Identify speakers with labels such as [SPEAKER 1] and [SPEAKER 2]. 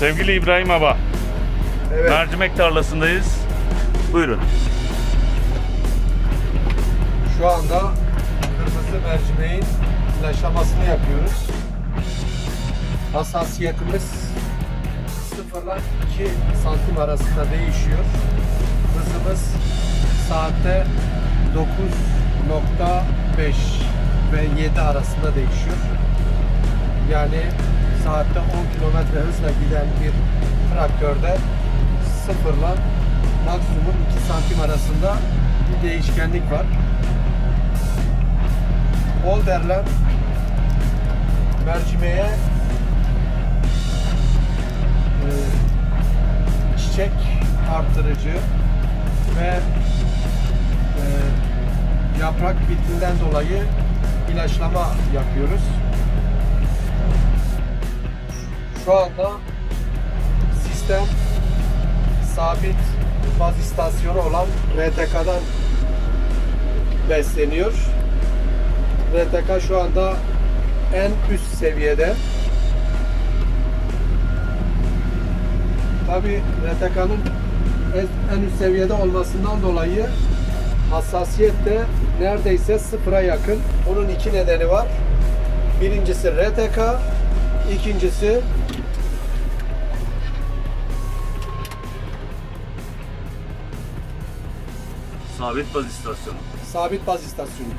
[SPEAKER 1] Sevgili İbrahim Baba,
[SPEAKER 2] Evet.
[SPEAKER 1] mercimek tarlasındayız. Buyurun.
[SPEAKER 2] Şu anda kırmızı mercimeğin ilaçlamasını yapıyoruz. Hassasiyetimiz 0 ile 2 santim arasında değişiyor. Hızımız saatte 9.5 ve 7 arasında değişiyor. Yani saatte 10 kilometre hızla giden bir traktörde 0 ile maksimum 2 santim arasında bir değişkenlik var. Holder'le mercimeğe e, çiçek artırıcı ve e, yaprak bitinden dolayı ilaçlama yapıyoruz. Şu anda sistem sabit baz istasyonu olan RTK'dan besleniyor. RTK şu anda en üst seviyede. Tabi RTK'nın en- üst seviyede olmasından dolayı hassasiyet de neredeyse sıfıra yakın. Bunun iki nedeni var. Birincisi RTK, ikincisi
[SPEAKER 1] Sabit baz istasyonu.
[SPEAKER 2] sabit baz istasyonu.